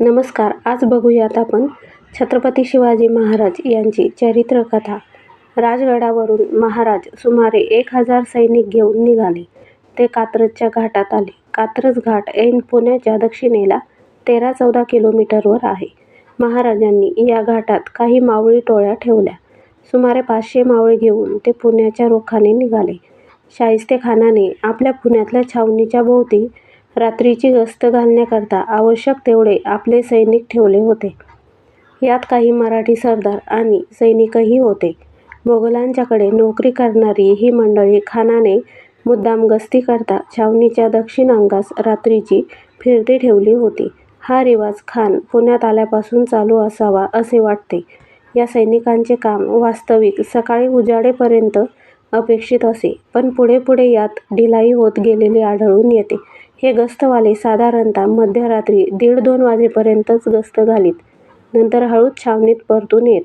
नमस्कार आज बघूयात आपण छत्रपती शिवाजी महाराज यांची चरित्रकथा. राजगडावरून महाराज सुमारे एक हजार सैनिक घेऊन निघाले. ते कात्रजच्या घाटात आले. कात्रज घाट ऐन पुण्याच्या दक्षिणेला तेरा चौदा किलोमीटरवर आहे. महाराजांनी या घाटात काही मावळी टोळ्या ठेवल्या. सुमारे पाचशे मावळे घेऊन ते पुण्याच्या रोखाने निघाले. शाहिस्तेखानाने आपल्या पुण्यातल्या छावणीच्या भोवती रात्रीची गस्त घालण्याकरता आवश्यक तेवढे आपले सैनिक ठेवले होते. यात काही मराठी सरदार आणि सैनिकही होते. मोगलांच्याकडे नोकरी करणारी ही मंडळी खानाने मुद्दाम गस्तीकरता छावणीच्या दक्षिण अंगास रात्रीची फिरती ठेवली होती. हा रिवाज खान पुण्यात आल्यापासून चालू असावा असे वाटते. या सैनिकांचे काम वास्तविक सकाळी उजाडेपर्यंत अपेक्षित असे, पण पुढे पुढे यात ढिलाई होत गेलेली आढळून येते. हे गस्तवाले साधारणतः मध्यरात्री दीड दोन वाजेपर्यंतच गस्त घालीत, नंतर हळूच छावणीत परतून येत.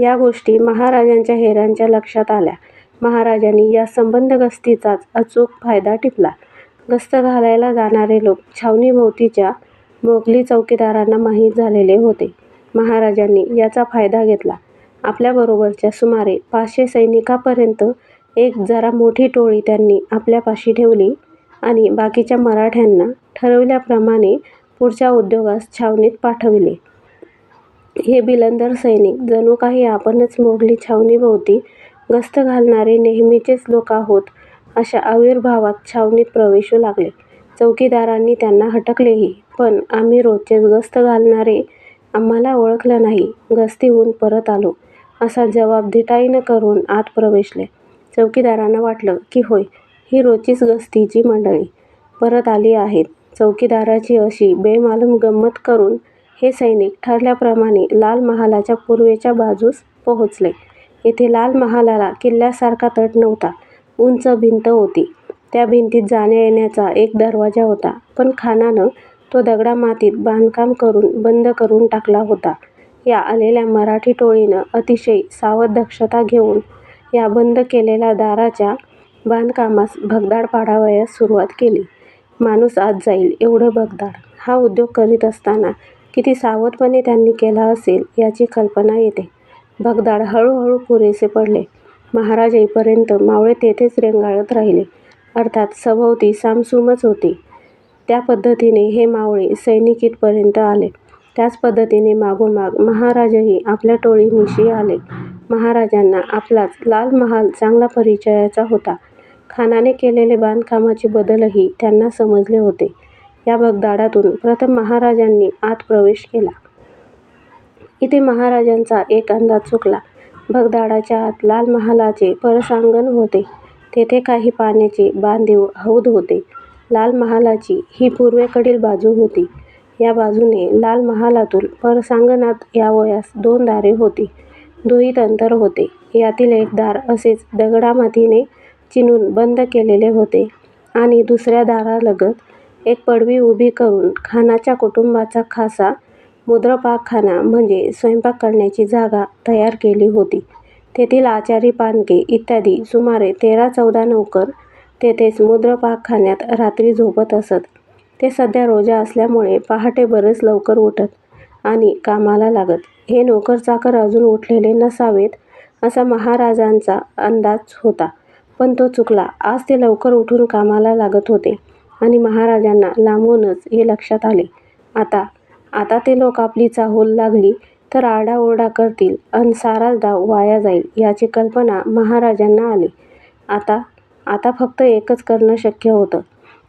या गोष्टी महाराजांच्या हेरांच्या लक्षात आल्या. महाराजांनी या संबंध गस्तीचाच अचूक फायदा टिपला. गस्त घालायला जाणारे लोक छावणीभोवतीच्या मोगली चौकीदारांना माहीत झालेले होते. महाराजांनी याचा फायदा घेतला. आपल्याबरोबरच्या सुमारे पाचशे सैनिकांपर्यंत एक जरा मोठी टोळी त्यांनी आपल्यापाशी ठेवली आणि बाकीच्या मराठ्यांना ठरविल्याप्रमाणे पुढच्या उद्योगास छावणीत पाठविले. हे बिलंदर सैनिक जणू काही आपणच मोगली छावणीभोवती गस्त घालणारे नेहमीचेच लोक आहोत अशा आविर्भावात छावणीत प्रवेशू लागले. चौकीदारांनी त्यांना हटकलेही, पण आम्ही रोजचेच गस्त घालणारे, आम्हाला ओळखलं नाही, गस्तीहून परत आलो, असा जवाब धिटाईनं करून आत प्रवेशले. चौकीदारांना वाटलं की होय, ही रोजचीच गस्तीची मंडळी परत आली आहेत. चौकीदाराची अशी बेमालूम गंमत करून हे सैनिक ठरल्याप्रमाणे लाल महालाच्या पूर्वेच्या बाजूस पोहोचले. येथे लाल महालाला किल्ल्यासारखा तट नव्हता. उंच भिंत होती. त्या भिंतीत जाण्या-येण्याचा एक दरवाजा होता, पण खानानं तो दगडामातीत बांधकाम करून बंद करून टाकला होता. या आलेल्या मराठी टोळीनं अतिशय सावध दक्षता घेऊन या बंद केलेल्या दाराच्या बांधकामास भगदाड पाडावयास सुरुवात केली. माणूस आत जाईल एवढं भगदाड. हा उद्योग करीत असताना किती सावधपणे त्यांनी केला असेल याची कल्पना येते. भगदाड हळूहळू पुरेसे पडले. महाराज येईपर्यंत मावळे तेथेच रेंगाळत राहिले. अर्थात सभोवती सामसूमच होती. त्या पद्धतीने हे मावळे सैनिक इथपर्यंत आले. त्याच पद्धतीने मागोमाग महाराजही आपल्या टोळीनिशी आले. महाराजांना आपलाच लाल महाल चांगला परिचयाचा होता. खानाने केलेले बांधकामाचे बदलही त्यांना समजले होते. या भगदाडातून प्रथम महाराजांनी आत प्रवेश केला. इथे महाराजांचा एक अंदाज चुकला. भगदाडाच्या आत लाल महालाचे परसांगण होते. तेथे काही पाण्याचे बांधीव हौद होते. लाल महालाची ही पूर्वेकडील बाजू होती. या बाजूने लाल महालातून परसांगणात यावयास दोन दारे होती. दुहीत अंतर होते. यातील एक दार असेच दगडामातीने चिणून बंद केलेले होते आणि दुसऱ्या दारालगत एक पडवी उभी करून खानाच्या कुटुंबाचा खासा मुद्रपाकखाना म्हणजे स्वयंपाक करण्याची जागा तयार केली होती. तेथील आचारी पानके इत्यादी सुमारे तेरा चौदा नोकर तेथेच मुद्रपाकखान्यात रात्री झोपत असत. ते सध्या रोजा असल्यामुळे पहाटे बरेच लवकर उठत आणि कामाला लागत. हे नोकर-चाकर अजून उठलेले नसावेत असा महाराजांचा अंदाज होता, पण तो चुकला. आज ते लवकर उठून कामाला लागत होते आणि महाराजांना लांबूनच हे लक्षात आले. आता आता ते लोक आपली चाहूल लागली तर आरडाओरडा करतील अन साराच डाव वाया जाईल याची कल्पना महाराजांना आली. आता आता फक्त एकच करणं शक्य होतं.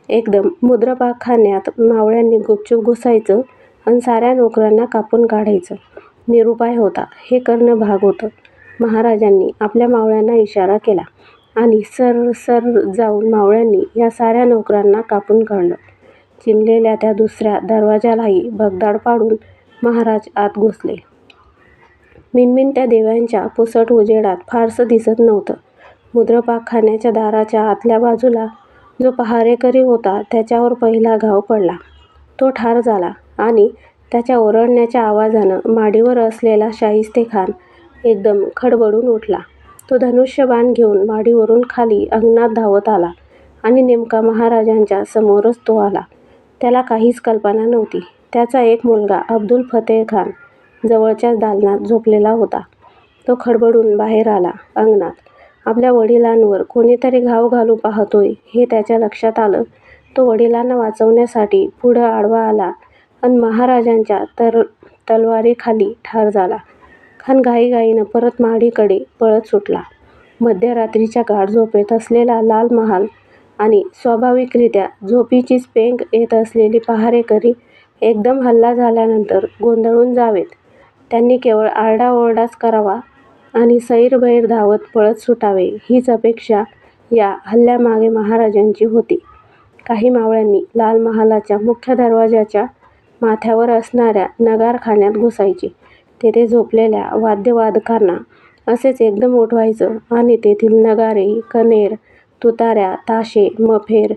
एकदम मुद्रपाकखान्यात मावळ्यांनी गुपचूप घुसायचं अन साऱ्या नोकरांना कापून काढायचं. निरुपाय होता. हे करणं भाग होतं. महाराजांनी आपल्या मावळ्यांना इशारा केला आणि सर सर जाऊन मावळ्यांनी या साऱ्या नोकरांना कापून काढलं. चिणलेल्या त्या दुसऱ्या दरवाजालाही भगदाड पाडून महाराज आत घुसले. मिणमिणत्या दिव्यांच्या पुसट उजेडात फारसं दिसत नव्हतं. मुद्रपाकखान्याच्या दाराच्या आतल्या बाजूला जो पहारेकरी होता त्याच्यावर पहिला घाव पडला. तो ठार झाला आणि त्याच्या ओरडण्याच्या आवाजानं माडीवर असलेला शाहिस्तेखान एकदम खडबडून उठला. तो धनुष्यबाण घेऊन माडीवरून खाली अंगणात धावत आला आणि नेमका महाराजांच्या समोरच तो आला. त्याला काहीच कल्पना नव्हती. त्याचा एक मुलगा अब्दुल फतेह खान जवळच्याच दालनात झोपलेला होता. तो खडबडून बाहेर आला. अंगणात. आपल्या वडिलांवर कोणीतरी घाव घालू पाहतोय हे त्याच्या लक्षात आलं. तो वडिलांना वाचवण्यासाठी पुढं आडवा आला अन महाराजांच्या तलवारीखाली ठार झाला. खान घाईघाईनं परत महाडीकडे पळत सुटला. मध्यरात्रीच्या गाढ झोपेत असलेला लाल महाल आणि स्वाभाविकरीत्या झोपीचीच पेंग येत असलेले पहारेकरी एकदम हल्ला झाल्यानंतर गोंधळून जावेत. त्यांनी केवळ आरडाओरडाच करावा आणि सैरभैर धावत पळत सुटावे हीच अपेक्षा या हल्ल्यामागे महाराजांची होती. काही मावळ्यांनी लाल महालाच्या मुख्य दरवाजाच्या माथ्यावर असणाऱ्या नगारखान्यात घुसायचे. तेथे झोपलेल्या वाद्यवादकांना असेच एकदम उठवायचं आणि तेथील नगारे, कणेर, तुताऱ्या, ताशे, मफेर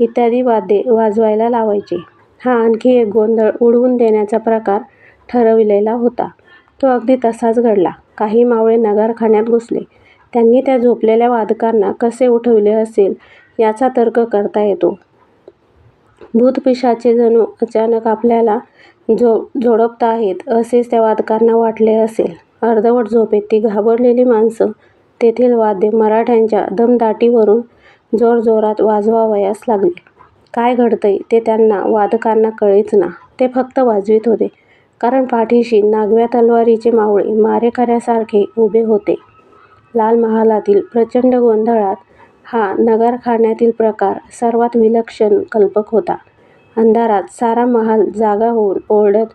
इत्यादी वाद्ये वाजवायला लावायचे. हा आणखी एक गोंधळ उडवून देण्याचा प्रकार ठरविलेला होता. तो अगदी तसाच घडला. काही मावळे नगारखान्यात घुसले. त्यांनी त्या झोपलेल्या वादकांना कसे उठविले असेल याचा तर्क करता येतो. भूतपिशाचे जणू अचानक आपल्याला झोडपताहेत असेच त्या वादकांना वाटले असेल. अर्धवट झोपेत ती घाबरलेली माणसं तेथील वाद्ये मराठ्यांच्या दमदाटीवरून जोरजोरात वाजवावयास लागली. काय घडतंय ते त्यांना वादकांना कळेचना. ते फक्त वाजवीत होते. कारण पाठीशी नागव्या तलवारीचे मावळे मारेकऱ्यासारखे उभे होते. लाल महालातील प्रचंड गोंधळात हा नगारखान्यातील प्रकार सर्वात विलक्षण कल्पक होता. अंधारात सारा महाल जागा होऊन ओरडत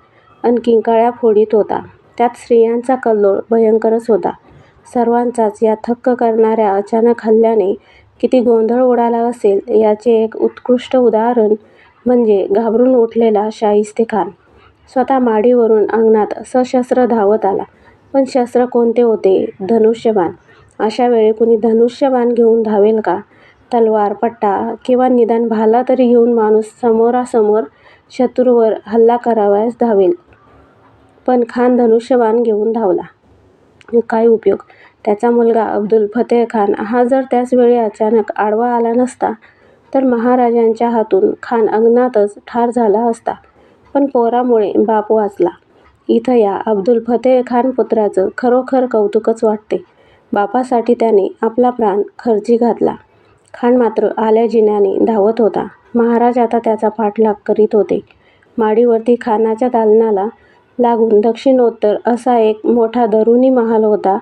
अन किंकाळ्या फोडीत होता. त्यात स्त्रियांचा कल्लोळ भयंकरच होता. सर्वांचाच या थक्क करणाऱ्या अचानक हल्ल्याने किती गोंधळ उडाला असेल याचे एक उत्कृष्ट उदाहरण म्हणजे घाबरून उठलेला शाहिस्तेखान. स्वतः माडीवरून अंगणात सशस्त्र धावत आला. पण शस्त्र कोणते होते? धनुष्यबाण! अशावेळी कुणी धनुष्यबाण घेऊन धावेल का? तलवार, पट्टा किंवा निदान भाला तरी घेऊन माणूस समोरासमोर शत्रूवर हल्ला करावयास धावेल. पण खान धनुष्यबाण घेऊन धावला. काय उपयोग? त्याचा मुलगा अब्दुल फतेह खान हा जर त्याच वेळी अचानक आडवा आला नसता तर महाराजांच्या हातून खान अंगणातच ठार झाला असता. पण पोरामुळे बाप वाचला. इथं या अब्दुल फतेह खान पुत्राचं खरोखर कौतुकच वाटते. बापासाठी त्याने आपला प्राण खर्ची घातला. खान मात्र आल्याजिन्याने धावत होता. महाराज आता त्याचा पाठलाग करीत होते. माडीवरती खानाच्या दालनाला लागून दक्षिणोत्तर असा एक मोठा दरुनी महाल होता.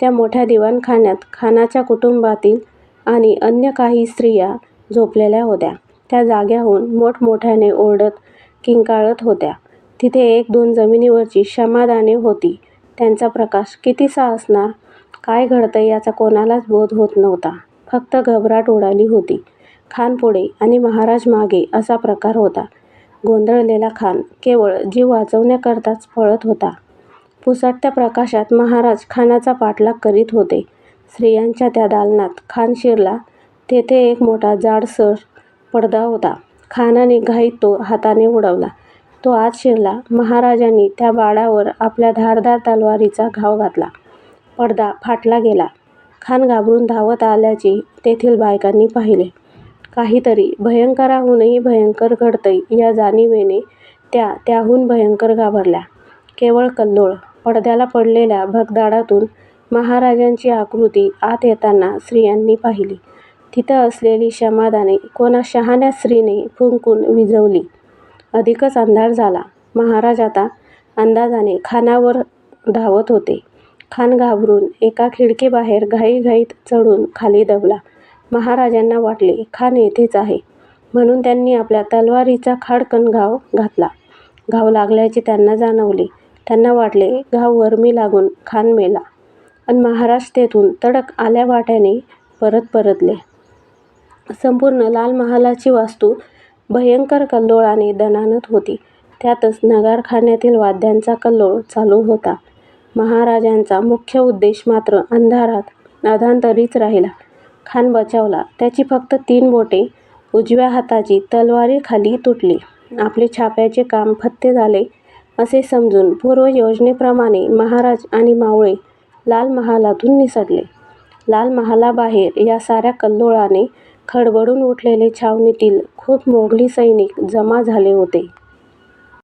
त्या मोठ्या दिवाणखान्यात खानाच्या कुटुंबातील आणि अन्य काही स्त्रिया झोपलेल्या होत्या. त्या जाग्याहून मोठमोठ्याने ओरडत किंकाळत होत्या. तिथे एक दोन जमिनीवरची क्षमादाने होती. त्यांचा प्रकाश कितीसा असणार? काय घडतं याचा कोणालाच बोध होत नव्हता. फक्त घबराट उडाली होती. खान पुढे आणि महाराज मागे असा प्रकार होता. गोंधळलेला खान केवळ जीव वाचवण्याकरताच पळत होता. पुसटत्या प्रकाशात महाराज खानाचा पाठलाग करीत होते. स्त्रियांच्या त्या दालनात खान शिरला. तेथे एक मोठा जाडसर पडदा होता. खानाने घाईत तो हाताने उडवला. तो आत शिरला. महाराजांनी त्या बाडावर आपल्या धारदार तलवारीचा घाव घातला. पडदा फाटला गेला. खान घाबरून धावत आल्याचे तेथील बायकांनी पाहिले. काहीतरी भयंकराहूनही भयंकर घडतंय या जाणिवेने त्या त्याहून भयंकर घाबरल्या. केवळ कल्लोळ. पडद्याला पडलेल्या भगदाडातून महाराजांची आकृती आत येताना स्त्रियांनी पाहिली. तिथं असलेली क्षमादाने कोणा शहाण्या स्त्रीने फुंकून विझवली. अधिकच अंधार झाला. महाराज आता अंदाजाने खानावर धावत होते. खान घाबरून एका खिडकीबाहेर घाईघाईत चढून खाली दबला. महाराजांना वाटले खान येथेच आहे. म्हणून त्यांनी आपल्या तलवारीचा खाडकन घाव घातला. घाव लागल्याचे त्यांना जाणवले. त्यांना वाटले घाव वर्मी लागून खान मेला. अन महाराज तेथून तडक आल्या वाट्याने परत परतले. संपूर्ण लाल महालाची वास्तू भयंकर कल्लोळाने दणाणत होती. त्यातच नगारखान्यातील वाद्यांचा कल्लोळ चालू होता. महाराजांचा मुख्य उद्देश मात्र अंधारात अधांतरीच राहिला. खान बचावला. त्याची फक्त तीन बोटे उजव्या हाताची तलवारीखाली तुटली. आपले छाप्याचे काम फत्ते झाले असे समजून पूर्व योजनेप्रमाणे महाराज आणि मावळे लाल महालातून निसटले. लाल महालाबाहेर या साऱ्या कल्लोळाने खडबडून उठलेले छावणीतील खूप मोघली सैनिक जमा झाले होते.